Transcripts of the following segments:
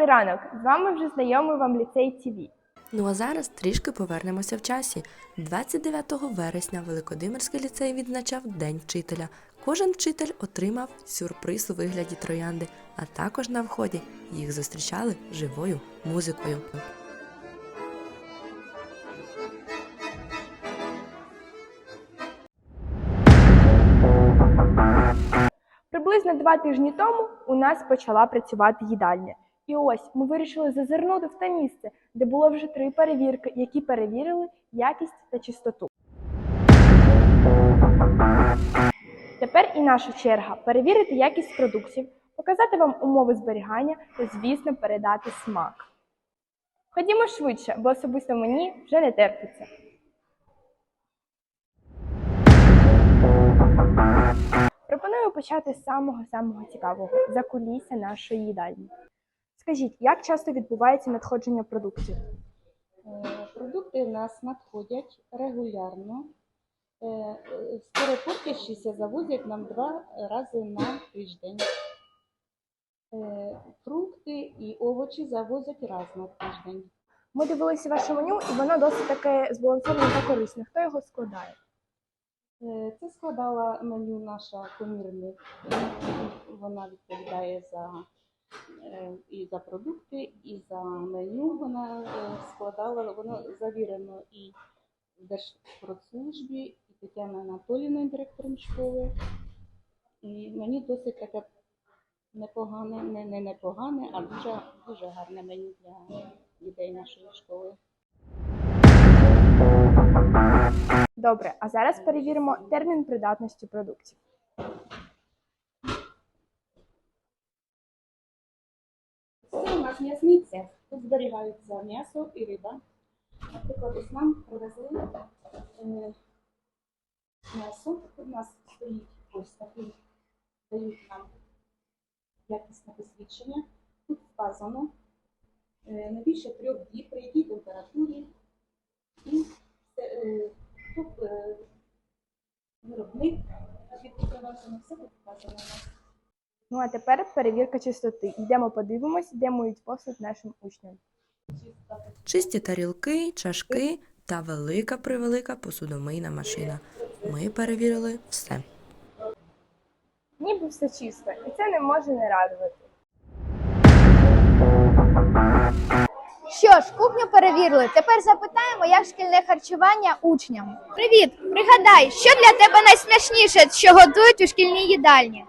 Добрий ранок! З вами вже знайомий вам ліцей ТІВІ. Ну а зараз трішки повернемося в часі. 29 вересня Великодимирський ліцей відзначав День вчителя. Кожен вчитель отримав сюрприз у вигляді троянди, а також на вході їх зустрічали живою музикою. Приблизно два тижні тому у нас почала працювати їдальня. І ось ми вирішили зазирнути в те місце, де було вже три перевірки, які перевірили якість та чистоту. Тепер і наша черга перевірити якість продуктів, показати вам умови зберігання та, звісно, передати смак. Ходімо швидше, бо особисто мені вже не терпиться. Пропоную почати з самого самого цікавого за кулісся нашої їдальні. Скажіть, як часто відбувається надходження продуктів? Е, Продукти в нас надходять регулярно. Е, е, завозять нам два рази на тиждень. Фрукти і овочі завозять раз на тиждень. Ми дивилися ваше меню, і воно досить таке збалансоване та корисне. Хто його складає? Це складала меню наша комірник. Вона відповідає за і за продукти, і за меню. Вона е, складала, воно завірено і в Держпродслужбі, і Тетяна Анатоліївна, директором школи. І мені досить таке непогане, не, не непогане, а дуже, дуже гарне меню для дітей нашої школи. Добре, а зараз перевіримо термін придатності продуктів. Це у нас м'ясниця. Тут зберігаються м'ясо і риба. Наприклад, ось нам привезли е, м'ясо. У нас стоїть ось такий, дають нам якісне посвідчення. Тут вказано е, не більше трьох діб, при якій температурі. І е, тут е, виробник, привезено, все тут вказано у нас. Ну а тепер перевірка чистоти. Йдемо подивимось, де миють посуд нашим учням. Чисті тарілки, чашки та велика превелика посудомийна машина. Ми перевірили все. Ніби все чисто, і це не може не радувати. Що ж, кухню перевірили. Тепер запитаємо, як шкільне харчування учням. Привіт! Пригадай, що для тебе найсмачніше, що готують у шкільній їдальні?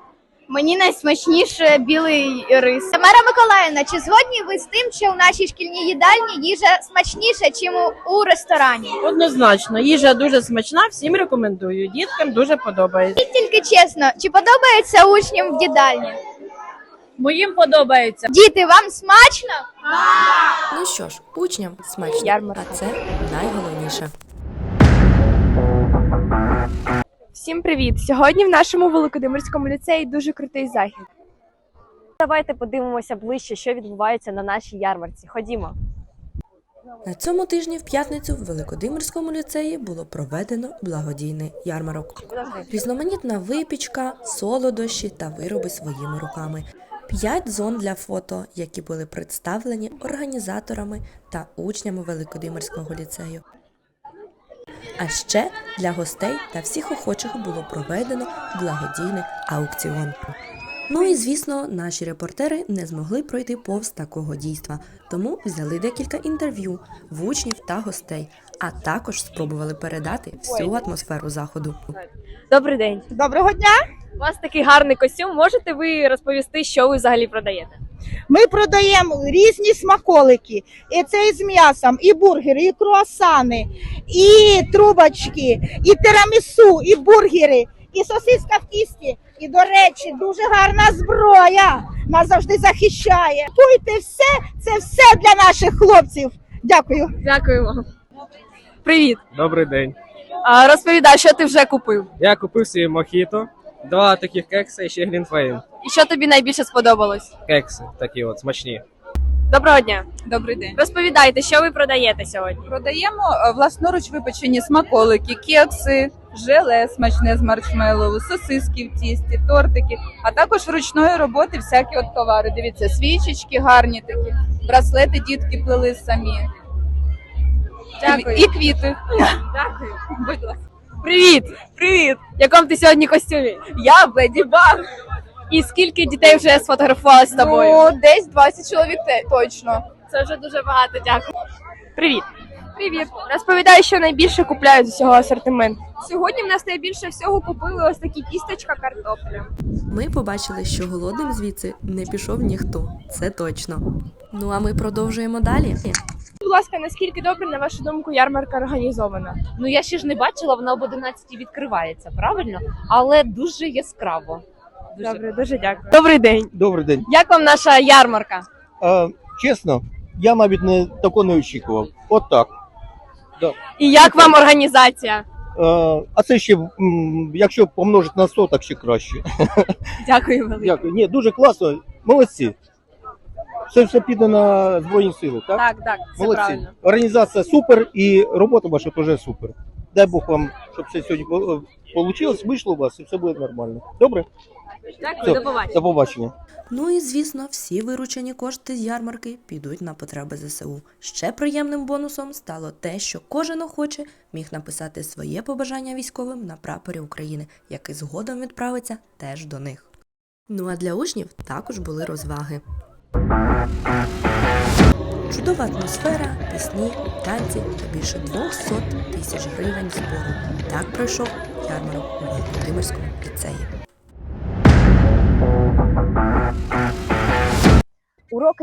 Мені найсмачніше білий рис. Тамара Миколаївна, чи згодні ви з тим, що у нашій шкільній їдальні їжа смачніша, ніж у, у ресторані? Однозначно, їжа дуже смачна, всім рекомендую. Діткам дуже подобається. І Тільки чесно, чи подобається учням в їдальні? Моїм подобається. Діти, вам смачно? Ну що ж, учням смачно, Ярмарка. а це найголовніше. Всім привіт! Сьогодні в нашому Великодимирському ліцеї дуже крутий захід. Давайте подивимося ближче, що відбувається на нашій ярмарці. Ходімо. На цьому тижні в п'ятницю в Великодимирському ліцеї було проведено благодійний ярмарок. Різноманітна випічка, солодощі та вироби своїми руками. П'ять зон для фото, які були представлені організаторами та учнями Великодимирського ліцею. А ще для гостей та всіх охочих було проведено благодійний аукціон. Ну і звісно, наші репортери не змогли пройти повз такого дійства, тому взяли декілька інтерв'ю в учнів та гостей, а також спробували передати всю атмосферу заходу. Добрий день. Доброго дня! У вас такий гарний костюм. Можете ви розповісти, що ви взагалі продаєте? Ми продаємо різні смаколики. І це із м'ясом, і бургери, і круасани, і трубочки, і тирамісу, і бургери, і сосиска в тісті. І, до речі, дуже гарна зброя. Нас завжди захищає. Куйте все, це все для наших хлопців. Дякую. Дякуємо. Привіт. Добрий день. А, розповідай, що ти вже купив? Я купив собі мохіто, два таких кекси і ще глінтвейн. І що тобі найбільше сподобалось? Кекси такі от смачні. Доброго дня. Добрий день. Розповідайте, що ви продаєте сьогодні? Продаємо е, власноруч випечені смаколики, кекси, желе смачне з маршмеллоу, сосиски в тісті, тортики, а також ручної роботи всякі от товари. Дивіться, свічечки гарні такі, браслети дітки плели самі. Дякую. І квіти. Дякую. Будь ласка. Привіт! Привіт! В якому ти сьогодні костюмі? Я Беді Баг. І скільки дітей вже сфотографувалися з тобою? Ну, десь 20 чоловік те- точно. Це вже дуже багато, дякую. Привіт. Привіт. Розповідай, що найбільше купляють з усього асортименту. Сьогодні в нас найбільше всього купили ось такі кісточка картопля. Ми побачили, що голодним звідси не пішов ніхто. Це точно. Ну а ми продовжуємо далі. Будь ласка, наскільки добре, на вашу думку, ярмарка організована? Ну я ще ж не бачила, вона об 11 відкривається, правильно? Але дуже яскраво. Дуже Добре, дуже дякую. Добрий день. Добрий день. Як вам наша ярмарка? А, чесно, я навіть не такого не очікував. От так. І як вам організація? А, а це ще, м, якщо помножити на 100, так ще краще. Дякую велике. Дякую. Ні, дуже класно. Молодці. Це все піде на Збройні Сили, так? Так, так, це Молодці. правильно. Організація супер і робота ваша теж супер. Дай Бог вам, щоб все сьогодні вийшло, вийшло у вас і все буде нормально. Добре? Дякую, Все. до побачення. До побачення. Ну і звісно, всі виручені кошти з ярмарки підуть на потреби ЗСУ. Ще приємним бонусом стало те, що кожен охоче міг написати своє побажання військовим на прапорі України, який згодом відправиться теж до них. Ну а для учнів також були розваги. Чудова атмосфера, пісні, танці та більше 200 тисяч гривень збору. Так пройшов ярмарок у Володимирському ліцеї. Уроки